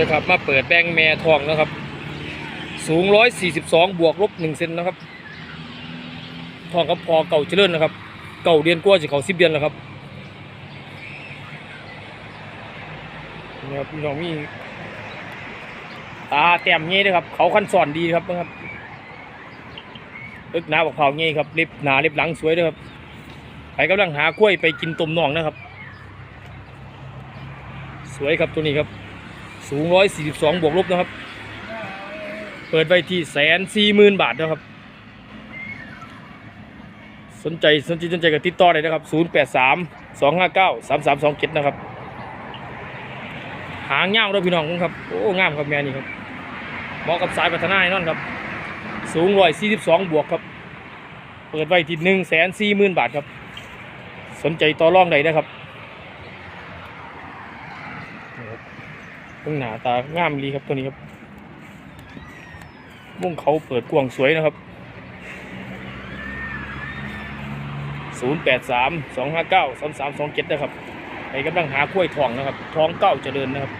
เลยครับมาเปิดแบงแม่ทองนะครับ สูงร้อยสี่สิบสองบวกลบหนึ่งเซนนะครับ ทองกับพอเก่าเจริญนะครับ เก่าเดือนกว่าจะเขาสิบเดือนแล้วครับนี่ครับพี่น้องมีตาแต้มเงี้ยนะครับ เขาคันสอนดีครับนะครับอึกหนาบอกเผาเงี้ยครับเล็บหนาเล็บหลังสวยด้วยครับไปกำลังหากล้วยไปกินต้มน่องนะครับ สวยครับตัวนี้ครับ สูงร้อยสี่สิบสองบวกลบนะครับ เปิดไว้ที่แสนสี่หมื่นบาทนะครับ สนใจสนใจสนใจกับติดต่อได้นะครับ0 8 3 2 5 9 3 3 2 7นะครับ หางเงาด้วยพี่น้องครับ โอ้งามครับแม่นี่ครับเหมาะกับสายพัฒนาแน่นอนครับ สูงร้อยสี่สิบสองบวกครับ เปิดไว้ที่หนึ่งแสนสี่หมื่นบาทครับ สนใจต่อรองใดนะครับ ตึ้งหนาตางามดีครับตัวนี้ครับมุ้งเขาเปิดกว้างสวยนะครับ 0 8 3 2 5 9 3 3 2 7นะครับใครกำลังหากล้วยทองนะครับ ท้องเก้าเจริญนะครับ